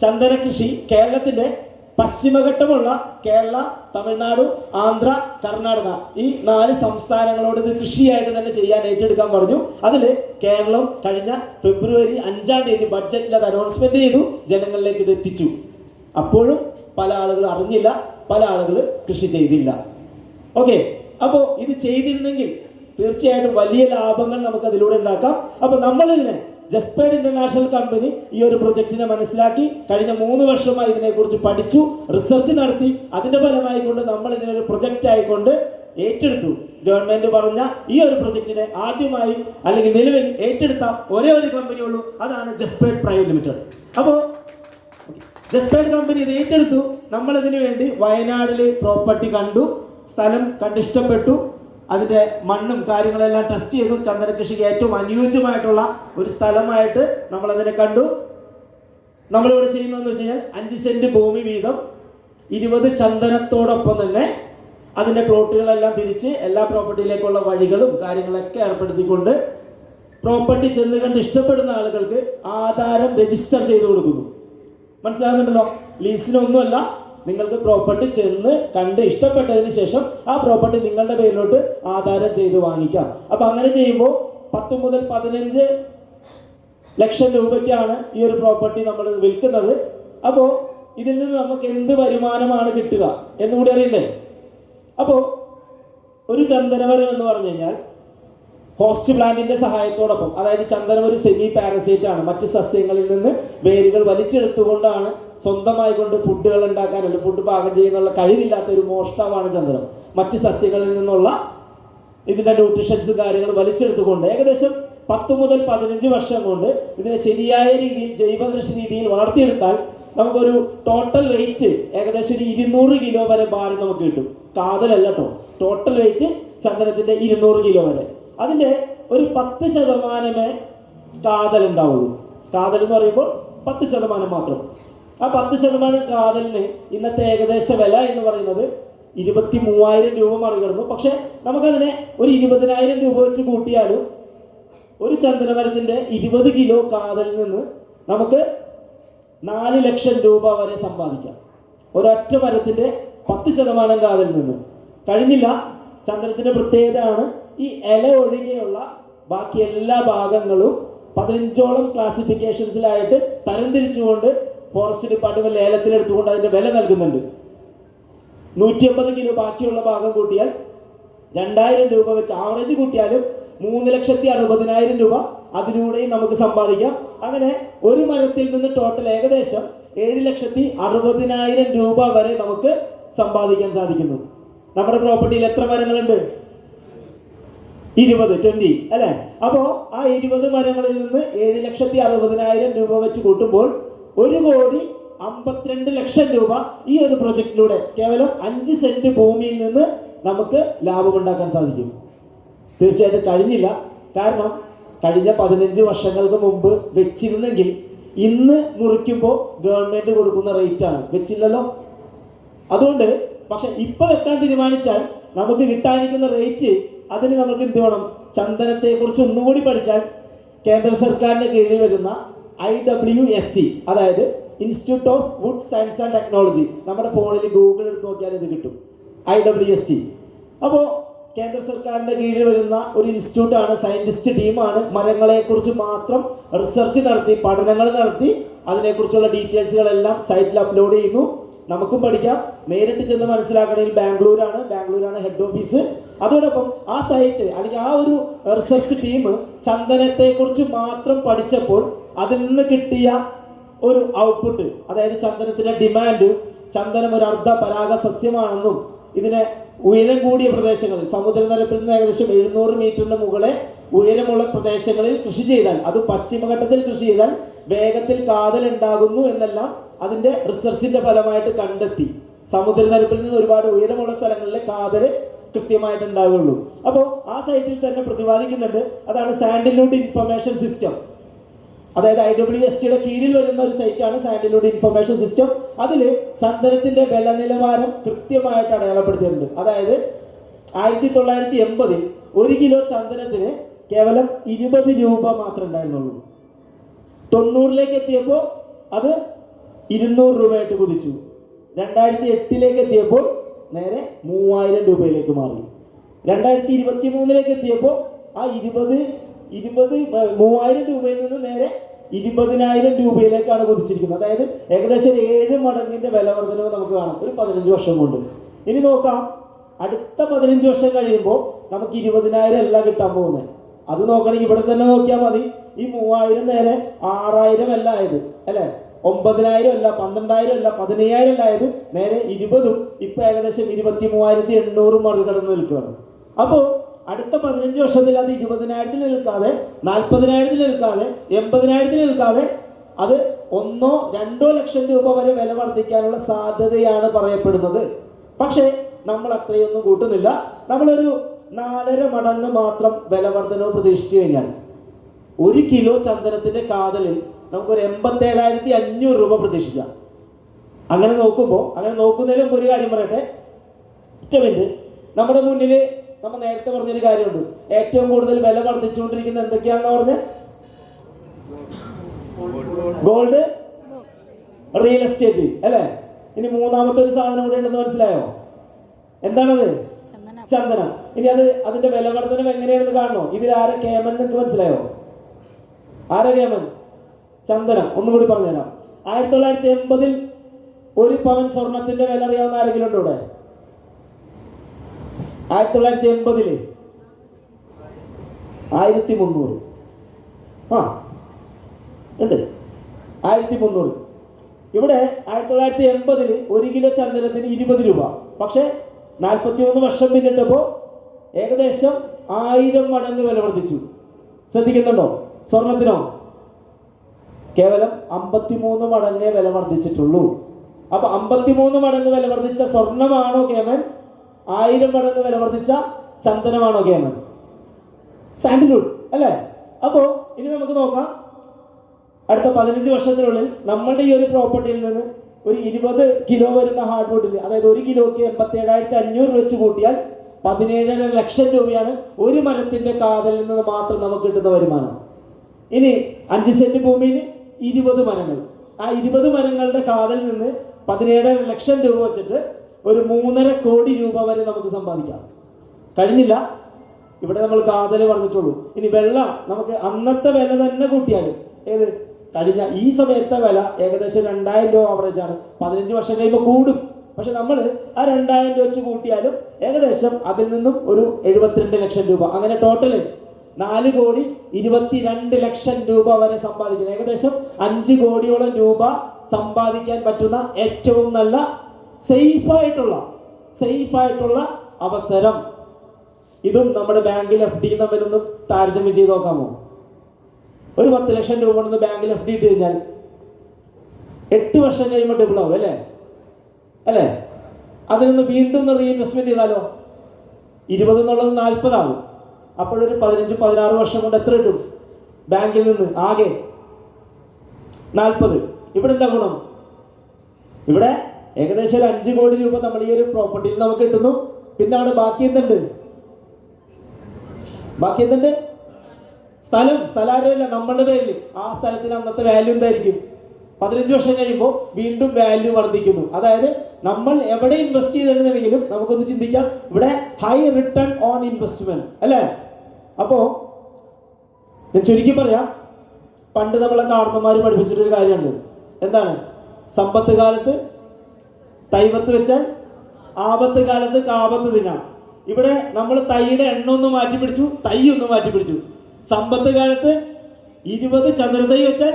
ചന്ദന കൃഷി കേരളത്തിന്റെ പശ്ചിമഘട്ടമുള്ള കേരള തമിഴ്നാട് ആന്ധ്ര കർണാടക ഈ നാല് സംസ്ഥാനങ്ങളോട് ഇത് കൃഷിയായിട്ട് തന്നെ ചെയ്യാൻ ഏറ്റെടുക്കാൻ പറഞ്ഞു. അതിൽ കേരളം കഴിഞ്ഞ ഫെബ്രുവരി അഞ്ചാം തീയതി ബഡ്ജറ്റിൽ അത് അനൗൺസ്മെന്റ് ചെയ്തു. ജനങ്ങളിലേക്ക് ഇത് എത്തിച്ചു. അപ്പോഴും പല ആളുകൾ അറിഞ്ഞില്ല പല ആളുകൾ കൃഷി ചെയ്തില്ല. ഓക്കെ അപ്പോൾ ഇത് ചെയ്തിരുന്നെങ്കിൽ തീർച്ചയായിട്ടും വലിയ ലാഭങ്ങൾ നമുക്ക് അതിലൂടെ ഉണ്ടാക്കാം. അപ്പോൾ നമ്മൾ ഇതിനെ ജസ്പേഡ് ഇന്റർനാഷണൽ കമ്പനി ഈ ഒരു പ്രൊജക്ടിനെ മനസ്സിലാക്കി കഴിഞ്ഞ മൂന്ന് വർഷമായി ഇതിനെക്കുറിച്ച് പഠിച്ചു റിസർച്ച് നടത്തി. അതിന്റെ ഫലമായി കൊണ്ട് നമ്മൾ ഇതിനൊരു പ്രൊജക്റ്റ് ആയിക്കൊണ്ട് ഏറ്റെടുത്തു. ഗവൺമെന്റ് പറഞ്ഞ ഈ ഒരു പ്രൊജക്ടിനെ ആദ്യമായി അല്ലെങ്കിൽ നിലവിൽ ഏറ്റെടുത്ത ഒരേ ഒരു കമ്പനി ഉള്ളൂ. അതാണ് ജസ്പേഡ് പ്രൈവറ്റ് ലിമിറ്റഡ് അപ്പോൾ ജസ്പേഡ് കമ്പനി ഇത് ഏറ്റെടുത്തു. നമ്മൾ ഇതിനു വേണ്ടി വയനാടിൽ പ്രോപ്പർട്ടി കണ്ടു. സ്ഥലം കണ്ടിഷ്ടപ്പെട്ടു അതിന്റെ മണ്ണും കാര്യങ്ങളെല്ലാം ടെസ്റ്റ് ചെയ്തു ചന്ദന കൃഷിക്ക് ഏറ്റവും അനുയോജ്യമായിട്ടുള്ള ഒരു സ്ഥലമായിട്ട് നമ്മളതിനെ കണ്ടു. നമ്മളിവിടെ ചെയ്യുന്നതെന്ന് വെച്ച് കഴിഞ്ഞാൽ അഞ്ച് സെന്റ് ഭൂമി വീതം ഇരുപത് ചന്ദനത്തോടൊപ്പം തന്നെ അതിന്റെ പ്ലോട്ടുകളെല്ലാം തിരിച്ച് എല്ലാ പ്രോപ്പർട്ടിയിലേക്കുള്ള വഴികളും കാര്യങ്ങളൊക്കെ ഏർപ്പെടുത്തിക്കൊണ്ട് പ്രോപ്പർട്ടി ചെന്ന് കണ്ട് ഇഷ്ടപ്പെടുന്ന ആളുകൾക്ക് ആധാരം രജിസ്റ്റർ ചെയ്ത് കൊടുക്കുന്നു. മനസ്സിലാകുന്നുണ്ടല്ലോ? ലീസിനൊന്നുമല്ല നിങ്ങൾക്ക് പ്രോപ്പർട്ടി ചെന്ന് കണ്ട് ഇഷ്ടപ്പെട്ടതിന് ശേഷം ആ പ്രോപ്പർട്ടി നിങ്ങളുടെ പേരിലോട്ട് ആധാരം ചെയ്ത് വാങ്ങിക്കാം. അപ്പൊ അങ്ങനെ ചെയ്യുമ്പോൾ പത്ത് മുതൽ പതിനഞ്ച് ലക്ഷം രൂപയ്ക്കാണ് ഈ ഒരു പ്രോപ്പർട്ടി നമ്മൾ വിൽക്കുന്നത്. അപ്പോൾ ഇതിൽ നിന്ന് നമുക്ക് എന്ത് വരുമാനമാണ് കിട്ടുക എന്നുകൂടി അറിയണ്ടേ അപ്പോൾ ഒരു ചന്ദനമരം എന്ന് പറഞ്ഞു കഴിഞ്ഞാൽ ഹോസ്റ്റ് പ്ലാന്റിന്റെ സഹായത്തോടൊപ്പം അതായത് ചന്ദനം ഒരു സെമി പാരസൈറ്റ് ആണ്. മറ്റ് സസ്യങ്ങളിൽ നിന്ന് വേരുകൾ വലിച്ചെടുത്തുകൊണ്ടാണ് സ്വന്തമായി കൊണ്ട് ഫുഡുകൾ ഉണ്ടാക്കാൻ അല്ലെങ്കിൽ ഫുഡ് പാകം ചെയ്യുന്നുള്ള കഴിവില്ലാത്ത ഒരു മോഷ്ടാവാണ് ചന്ദ്രൻ. മറ്റ് സസ്യങ്ങളിൽ നിന്നുള്ള ഇതിന്റെ ന്യൂട്രിഷൻസ് കാര്യങ്ങൾ വലിച്ചെടുത്തുകൊണ്ട് ഏകദേശം പത്ത് മുതൽ പതിനഞ്ച് വർഷം കൊണ്ട് ഇതിനെ ശരിയായ രീതിയിൽ ജൈവ കൃഷി രീതിയിൽ വളർത്തിയെടുത്താൽ നമുക്കൊരു ടോട്ടൽ വെയിറ്റ് ഏകദേശം ഒരു ഇരുന്നൂറ് കിലോ വരെ ഭാരം നമുക്ക് കിട്ടും. കാതലല്ല കേട്ടോ ടോട്ടൽ വെയിറ്റ് ചന്ദനത്തിന്റെ ഇരുന്നൂറ് കിലോ വരെ. അതിന്റെ ഒരു പത്ത് ശതമാനമേ കാതൽ ഉണ്ടാവുള്ളൂ. കാതൽ എന്ന് പറയുമ്പോൾ പത്ത് ശതമാനം മാത്രം. ആ പത്ത് ശതമാനം കാതലിന് ഇന്നത്തെ ഏകദേശ വില എന്ന് പറയുന്നത് ഇരുപത്തി മൂവായിരം രൂപ മറികടന്നു പക്ഷെ നമുക്കതിനെ ഒരു ഇരുപതിനായിരം രൂപ വെച്ച് കൂട്ടിയാലും ഒരു ചന്ദനമരത്തിന്റെ ഇരുപത് കിലോ കാതലിൽ നിന്ന് നമുക്ക് നാല് ലക്ഷം രൂപ വരെ സമ്പാദിക്കാം. ഒരൊറ്റ മരത്തിന്റെ പത്ത് ശതമാനം കാതലിൽ നിന്ന്. കഴിഞ്ഞില്ല ചന്ദനത്തിന്റെ പ്രത്യേകതയാണ് ഈ ഇല ഒഴികെയുള്ള ബാക്കി എല്ലാ ഭാഗങ്ങളും പതിനഞ്ചോളം ക്ലാസിഫിക്കേഷൻസിലായിട്ട് തരംതിരിച്ചുകൊണ്ട് ഫോറസ്റ്റ് ഡിപ്പാർട്ട്മെന്റ് ലേലത്തിലെടുത്തുകൊണ്ട് അതിന്റെ വില നൽകുന്നുണ്ട്. നൂറ്റി അമ്പത് കിലോ ബാക്കിയുള്ള ഭാഗം കൂട്ടിയാൽ രണ്ടായിരം രൂപ വെച്ച് ആവറേജ് കൂട്ടിയാലും മൂന്ന് ലക്ഷത്തി അറുപതിനായിരം രൂപ അതിലൂടെയും നമുക്ക് സമ്പാദിക്കാം. അങ്ങനെ ഒരു മരത്തിൽ നിന്ന് ടോട്ടൽ ഏകദേശം ഏഴ് ലക്ഷത്തി അറുപതിനായിരം രൂപ വരെ നമുക്ക് സമ്പാദിക്കാൻ സാധിക്കുന്നു. നമ്മുടെ പ്രോപ്പർട്ടിയിൽ എത്ര മരങ്ങളുണ്ട്? ഇരുപത് ട്വന്റി അല്ലെ? അപ്പോ ആ ഇരുപത് മരങ്ങളിൽ നിന്ന് ഏഴ് ലക്ഷത്തി അറുപതിനായിരം രൂപ വെച്ച് കൂട്ടുമ്പോൾ ഒരു കോടി അമ്പത്തിരണ്ട് ലക്ഷം രൂപ ഈ ഒരു പ്രൊജക്റ്റിലൂടെ കേവലം അഞ്ച് സെന്റ് ഭൂമിയിൽ നിന്ന് നമുക്ക് ലാഭമുണ്ടാക്കാൻ സാധിക്കും. തീർച്ചയായിട്ടും കഴിഞ്ഞില്ല. കാരണം കഴിഞ്ഞ പതിനഞ്ച് വർഷങ്ങൾക്ക് മുമ്പ് വെച്ചിരുന്നെങ്കിൽ ഇന്ന് മുറിക്കുമ്പോൾ ഗവൺമെന്റ് കൊടുക്കുന്ന റേറ്റ് ആണ്. വെച്ചില്ലല്ലോ? അതുകൊണ്ട് പക്ഷെ ഇപ്പൊ വെക്കാൻ തീരുമാനിച്ചാൽ നമുക്ക് കിട്ടാനിരിക്കുന്ന റേറ്റ് അതിന് നമുക്ക് എന്ത് വേണം? ചന്ദനത്തെ കുറിച്ച് ഒന്നുകൂടി പഠിച്ചാൽ കേന്ദ്ര സർക്കാരിന്റെ കീഴിൽ വരുന്ന ഐ ഡബ്ല്യു എസ് ടി അതായത് institute of wood science and technology നമ്മുടെ ഫോണിൽ ഗൂഗിൾ എടുത്ത് നോക്കിയാൽ ഇത് കിട്ടും. ഐ ഡബ്ല്യു എസ് ടി അപ്പോൾ കേന്ദ്ര സർക്കാരിന്റെ കീഴിൽ വരുന്ന ഒരു ഇൻസ്റ്റിറ്റ്യൂട്ട് ആണ് സയന്റിസ്റ്റ് ടീമാണ് മരങ്ങളെക്കുറിച്ച് മാത്രം റിസർച്ച് നടത്തി പഠനങ്ങൾ നടത്തി അതിനെക്കുറിച്ചുള്ള ഡീറ്റെയിൽസുകളെല്ലാം സൈറ്റിൽ അപ്ലോഡ് ചെയ്യുന്നു. നമുക്കും പഠിക്കാം. നേരിട്ട് ചെന്ന് മനസ്സിലാക്കണമെങ്കിൽ ബാംഗ്ലൂരാണ്. ബാംഗ്ലൂരാണ് ഹെഡ് ഓഫീസ് അതോടൊപ്പം ആ സൈറ്റ് അല്ലെങ്കിൽ ആ ഒരു റിസർച്ച് ടീം ചന്ദനത്തെക്കുറിച്ച് മാത്രം പഠിച്ചപ്പോൾ അതിൽ നിന്ന് കിട്ടിയ ഒരു ഔട്ട്പുട്ട് അതായത് ചന്ദനത്തിന്റെ ഡിമാൻഡ് ചന്ദനം ഒരു അർദ്ധ പരാഗ സസ്യമാണെന്നും ഇതിനെ ഉയരം കൂടിയ പ്രദേശങ്ങളിൽ സമുദ്രനിരപ്പിൽ നിന്ന് ഏകദേശം എഴുന്നൂറ് മീറ്ററിന്റെ മുകളെ ഉയരമുള്ള പ്രദേശങ്ങളിൽ കൃഷി ചെയ്താൽ അത് പശ്ചിമഘട്ടത്തിൽ കൃഷി ചെയ്താൽ വേഗത്തിൽ കാതൽ ഉണ്ടാകുന്നു എന്നെല്ലാം അതിന്റെ റിസർച്ചിന്റെ ഫലമായിട്ട് കണ്ടെത്തി. സമുദ്രനിരപ്പിൽ നിന്ന് ഒരുപാട് ഉയരമുള്ള സ്ഥലങ്ങളിലെ കാതൽ കൃത്യമായിട്ട് ഉണ്ടാവുകയുള്ളൂ അപ്പോൾ ആ സൈറ്റിൽ തന്നെ പ്രതിപാദിക്കുന്നുണ്ട് അതാണ് സാൻഡിലൂഡ് ഇൻഫർമേഷൻ സിസ്റ്റം അതായത് ഐ ഡബ്ല്യു എസ് ടിയുടെ കീഴിൽ വരുന്ന ഒരു സൈറ്റാണ് സാൻഡിലൂഡ് ഇൻഫർമേഷൻ സിസ്റ്റം അതിൽ ചന്ദനത്തിന്റെ വില നിലവാരം കൃത്യമായിട്ട് അടയാളപ്പെടുത്തിയിട്ടുണ്ട്. അതായത് ആയിരത്തി തൊള്ളായിരത്തി എൺപതിൽ ഒരു കിലോ ചന്ദനത്തിന് കേവലം ഇരുപത് രൂപ മാത്രമേ ഉണ്ടായിരുന്നുള്ളൂ. തൊണ്ണൂറിലേക്ക് എത്തിയപ്പോൾ അത് ഇരുന്നൂറ് രൂപയായിട്ട് കുതിച്ചു. രണ്ടായിരത്തി എട്ടിലേക്ക് എത്തിയപ്പോൾ നേരെ മൂവായിരം രൂപയിലേക്ക് മാറി. രണ്ടായിരത്തി ഇരുപത്തി മൂന്നിലേക്ക് എത്തിയപ്പോൾ ആ ഇരുപത് ഇരുപത് മൂവായിരം രൂപയിൽ നിന്ന് നേരെ ഇരുപതിനായിരം രൂപയിലേക്കാണ് കുതിച്ചിരിക്കുന്നത്. അതായത് ഏകദേശം ഏഴ് മടങ്ങിന്റെ വില വർധനവ് നമുക്ക് കാണാം. ഒരു പതിനഞ്ച് വർഷം കൊണ്ട്. ഇനി നോക്കാം. അടുത്ത പതിനഞ്ച് വർഷം കഴിയുമ്പോൾ നമുക്ക് ഇരുപതിനായിരം അല്ല കിട്ടാൻ പോകുന്നത്. അത് നോക്കണമെങ്കിൽ ഇവിടെ തന്നെ നോക്കിയാൽ മതി. ഈ മൂവായിരം നേരെ ആറായിരം അല്ല ആയത്. അല്ലേ? ഒമ്പതിനായിരം അല്ല പന്ത്രണ്ടായിരം അല്ല പതിനയ്യായിരം അല്ല ആയത്. നേരെ ഇരുപതും ഇപ്പൊ ഏകദേശം ഇരുപത്തി മൂവായിരത്തി എണ്ണൂറും മറികടന്ന് നിൽക്കുകയാണ്. അപ്പോൾ അടുത്ത പതിനഞ്ച് വർഷത്തിൽ അത് ഇരുപതിനായിരത്തിൽ നിൽക്കാതെ നാൽപ്പതിനായിരത്തിൽ നിൽക്കാതെ എൺപതിനായിരത്തിൽ നിൽക്കാതെ അത് ഒന്നോ രണ്ടോ ലക്ഷം രൂപ വരെ വില വർദ്ധിക്കാനുള്ള സാധ്യതയാണ് പറയപ്പെടുന്നത്. പക്ഷേ നമ്മൾ അത്രയൊന്നും കൂട്ടുന്നില്ല. നമ്മളൊരു നാലര മടങ്ങ് മാത്രം വില വർധനവ് പ്രതീക്ഷിച്ചു കഴിഞ്ഞാൽ ഒരു കിലോ ചന്ദനത്തിന്റെ കാതലിൽ നമുക്കൊരു എൺപത്തേഴായിരത്തി അഞ്ഞൂറ് രൂപ പ്രതീക്ഷിക്കാം. അങ്ങനെ നോക്കുമ്പോൾ അങ്ങനെ നോക്കുന്നതിലും ഒരു കാര്യം പറയട്ടെ. ഒറ്റ നമ്മുടെ മുന്നിൽ നമ്മൾ നേരത്തെ പറഞ്ഞൊരു കാര്യമുണ്ട്. ഏറ്റവും കൂടുതൽ വില വർദ്ധിച്ചുകൊണ്ടിരിക്കുന്ന എന്തൊക്കെയാണെന്ന് പറഞ്ഞ്? ഗോൾഡ് റിയൽ എസ്റ്റേറ്റ് അല്ലേ? ഇനി മൂന്നാമത്തെ ഒരു സാധനം കൂടെ ഉണ്ടെന്ന് മനസ്സിലായോ? എന്താണത്? ചന്ദനം. ഇനി അത് അതിന്റെ വില വർധനം എങ്ങനെയാണെന്ന് കാണണോ? ഇതിൽ ആരെ കേമൻ നിങ്ങൾക്ക് മനസ്സിലായോ? ആരെ കേമൻ? ചന്ദനം. ഒന്നും കൂടി പറഞ്ഞുതരാം. ആയിരത്തി തൊള്ളായിരത്തി എൺപതിൽ ഒരു പവൻ സ്വർണത്തിന്റെ വില അറിയാവുന്ന ആരെങ്കിലും ഉണ്ടോ ഇവിടെ? ആയിരത്തി തൊള്ളായിരത്തി എൺപതിൽ ആയിരത്തി മുന്നൂറ് ആ ഉണ്ട്. ആയിരത്തി മുന്നൂറ് ഇവിടെ ആയിരത്തി തൊള്ളായിരത്തി എൺപതിൽ ഒരു കിലോ ചന്ദനത്തിന് ഇരുപത് രൂപ. പക്ഷേ നാൽപ്പത്തി മൂന്ന് വർഷം പിന്നിട്ടപ്പോൾ ഏകദേശം ആയിരം മടങ്ങ് വില വർദ്ധിച്ചു. ശ്രദ്ധിക്കുന്നുണ്ടോ? സ്വർണത്തിനോ? കേവലം അമ്പത്തിമൂന്ന് മടങ്ങേ വില വർദ്ധിച്ചിട്ടുള്ളൂ. അപ്പൊ അമ്പത്തിമൂന്ന് മടങ്ങ് വില വർദ്ധിച്ച സ്വർണമാണോ കേമൻ? ആയിരം മടങ്ങ് വില വർദ്ധിച്ച ചന്ദനമാണോ കേമൻ സാൻഡൽവുഡ് അല്ലേ? അപ്പോൾ ഇനി നമുക്ക് നോക്കാം. അടുത്ത പതിനഞ്ച് വർഷത്തിനുള്ളിൽ നമ്മളുടെ ഈ ഒരു പ്രോപ്പർട്ടിയിൽ നിന്ന് ഒരു ഇരുപത് കിലോ വരുന്ന ഹാർഡ് വുഡിൽ അതായത് ഒരു കിലോയ്ക്ക് എൺപത്തി ഏഴായിരത്തി അഞ്ഞൂറ് വെച്ച് കൂട്ടിയാൽ പതിനേഴര ലക്ഷം രൂപയാണ് ഒരു മരത്തിന്റെ കാതലിൽ നിന്ന് മാത്രം നമുക്ക് കിട്ടുന്ന വരുമാനം. ഇനി അഞ്ച് സെന്റ് ഭൂമിയിൽ ഇരുപത് മരങ്ങൾ. ആ ഇരുപത് മരങ്ങളുടെ കാതൽ നിന്ന് പതിനേഴര ലക്ഷം രൂപ വെച്ചിട്ട് ഒരു മൂന്നര കോടി രൂപ വരെ നമുക്ക് സമ്പാദിക്കാം. കഴിഞ്ഞില്ല. ഇവിടെ നമ്മൾ കാതൽ പറഞ്ഞിട്ടുള്ളൂ. ഇനി വെള്ളം നമുക്ക് അന്നത്തെ വില തന്നെ കൂട്ടിയാലും. ഏത്? കഴിഞ്ഞ ഈ സമയത്തെ വില ഏകദേശം രണ്ടായിരം രൂപ ആവറേജ് ആണ്. പതിനഞ്ച് വർഷം കഴിയുമ്പോൾ കൂടും. പക്ഷെ നമ്മൾ ആ രണ്ടായിരം രൂപ വെച്ച് കൂട്ടിയാലും ഏകദേശം അതിൽ നിന്നും ഒരു എഴുപത്തിരണ്ട് ലക്ഷം രൂപ. അങ്ങനെ ടോട്ടൽ നാല് കോടി ഇരുപത്തിരണ്ട് ലക്ഷം രൂപ വരെ സമ്പാദിക്കുന്നത് ഏകദേശം അഞ്ച് കോടിയോളം രൂപ സമ്പാദിക്കാൻ പറ്റുന്ന ഏറ്റവും നല്ല സേഫ് ആയിട്ടുള്ള സേഫ് ആയിട്ടുള്ള അവസരം. ഇതും നമ്മുടെ ബാങ്കിൽ എഫ് ഡി തമ്മിലൊന്ന് താരതമ്യം ചെയ്ത് നോക്കാമോ? ഒരു പത്ത് ലക്ഷം രൂപ കൊണ്ടൊന്ന് ബാങ്കിൽ എഫ് ഡി ഇട്ട് കഴിഞ്ഞാൽ എട്ട് വർഷം കഴിയുമ്പോൾ ഡബിൾ ആവും അല്ലേ? അല്ലേ? അതിനൊന്ന് വീണ്ടും ഒന്ന് റീഇൻവെസ്റ്റ്മെന്റ് ചെയ്താലോ? ഇരുപത് എന്നുള്ളത് നാൽപ്പതാവും. അപ്പോഴൊരു പതിനഞ്ച് പതിനാറ് വർഷം കൊണ്ട് എത്ര കിട്ടും? ബാങ്കിൽ നിന്ന് ആകെ നാൽപ്പത്. ഇവിടെ എന്താ ഗുണം? ഇവിടെ ഏകദേശം ഒരു അഞ്ച് കോടി രൂപ നമ്മൾ ഈ ഒരു പ്രോപ്പർട്ടിയിൽ നമുക്ക് കിട്ടുന്നു. പിന്നെ അവിടെ ബാക്കി എന്തുണ്ട്? ബാക്കി എന്തുണ്ട്? സ്ഥലം. സ്ഥലമില്ല നമ്മളുടെ പേരിൽ ആ സ്ഥലത്തിന് അന്നത്തെ വാല്യൂ എന്തായിരിക്കും? പതിനഞ്ച് വർഷം കഴിയുമ്പോൾ വീണ്ടും വാല്യൂ വർദ്ധിക്കുന്നു. അതായത് നമ്മൾ എവിടെ ഇൻവെസ്റ്റ് ചെയ്തിട്ടുണ്ടെങ്കിലും നമുക്കൊന്ന് ചിന്തിക്കാം. ഇവിടെ ഹൈ റിട്ടേൺ ഓൺ ഇൻവെസ്റ്റ്മെന്റ് അല്ലേ? അപ്പോ ഞാൻ ചുരുക്കി പറയാം. പണ്ട് നമ്മളെ കാർന്നമാർ പഠിപ്പിച്ചിട്ടൊരു കാര്യമുണ്ട്. എന്താണ്? സമ്പത്ത് കാലത്ത് തൈവത്ത് വെച്ചാൽ ആപത്ത് കാലത്ത് കാപത്ത് തിന്നാം ഇവിടെ നമ്മൾ തൈയുടെ എണ്ണ ഒന്ന് മാറ്റി പിടിച്ചു തൈ ഒന്ന് മാറ്റി പിടിച്ചു. സമ്പത്ത് കാലത്ത് ഇരുപത് ചന്ദ്രതൈ വെച്ചാൽ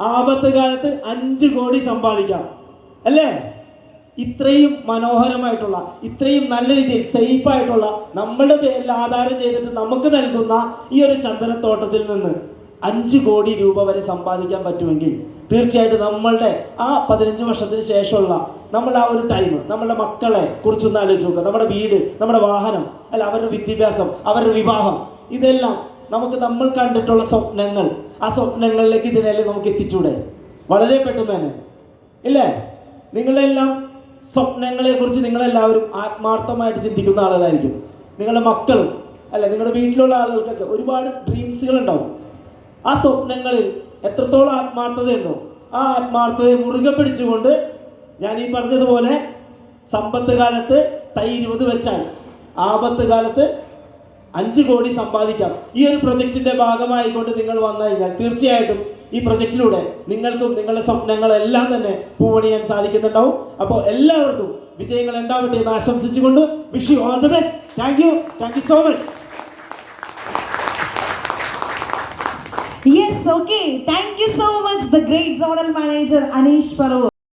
ആപത്ത് കാലത്ത് അഞ്ച് കോടി സമ്പാദിക്കാം. അല്ലേ? ഇത്രയും മനോഹരമായിട്ടുള്ള ഇത്രയും നല്ല രീതിയിൽ സേഫ് ആയിട്ടുള്ള നമ്മളുടെ പേരിൽ ആധാരം ചെയ്തിട്ട് നമുക്ക് നൽകുന്ന ഈ ഒരു ചന്ദനത്തോട്ടത്തിൽ നിന്ന് അഞ്ച് കോടി രൂപ വരെ സമ്പാദിക്കാൻ പറ്റുമെങ്കിൽ തീർച്ചയായിട്ടും നമ്മളുടെ ആ പതിനഞ്ച് വർഷത്തിന് ശേഷമുള്ള നമ്മുടെ ആ ഒരു ടൈം നമ്മളുടെ മക്കളെ കുറിച്ചൊന്ന് ആലോചിച്ച് നോക്കുക നമ്മുടെ വീട് നമ്മുടെ വാഹനം അല്ല അവരുടെ വിദ്യാഭ്യാസം അവരുടെ വിവാഹം ഇതെല്ലാം നമുക്ക് നമ്മൾ കണ്ടിട്ടുള്ള സ്വപ്നങ്ങൾ. ആ സ്വപ്നങ്ങളിലേക്ക് ഇതിനെല്ലാം നമുക്ക് എത്തിച്ചൂടെ? വളരെ പെട്ടെന്ന് തന്നെ. ഇല്ലേ? നിങ്ങളുടെ എല്ലാം സ്വപ്നങ്ങളെ കുറിച്ച് നിങ്ങളെല്ലാവരും ആത്മാർത്ഥമായിട്ട് ചിന്തിക്കുന്ന ആളുകളായിരിക്കും. നിങ്ങളുടെ മക്കളും അല്ല നിങ്ങളുടെ വീട്ടിലുള്ള ആളുകൾക്കൊക്കെ ഒരുപാട് ഡ്രീംസുകൾ ഉണ്ടാവും ആ സ്വപ്നങ്ങളിൽ എത്രത്തോളം ആത്മാർത്ഥതയുണ്ടോ? ആ ആത്മാർത്ഥതയെ മുറുകെ പിടിച്ചുകൊണ്ട് ഞാൻ ഈ പറഞ്ഞതുപോലെ സമ്പത്ത് കാലത്ത് തൈ ഇരുപത് വെച്ചാൽ ആപത്ത് കാലത്ത് അഞ്ച് കോടി സമ്പാദിക്കാം. ഈ ഒരു പ്രൊജക്ടിന്റെ ഭാഗമായിക്കൊണ്ട് നിങ്ങൾ വന്നു കഴിഞ്ഞാൽ തീർച്ചയായിട്ടും ഈ പ്രൊജക്റ്റിലൂടെ നിങ്ങൾക്കും നിങ്ങളുടെ സ്വപ്നങ്ങളെല്ലാം തന്നെ പൂവണിയാൻ സാധിക്കുന്നുണ്ടാവും. അപ്പോൾ എല്ലാവർക്കും വിജയങ്ങൾ ഉണ്ടാവട്ടെ എന്ന് ആശംസിച്ചുകൊണ്ട് wish you all the best thank you thank you so much Yes, okay. Thank you so much, the great zonal manager Anish Parur.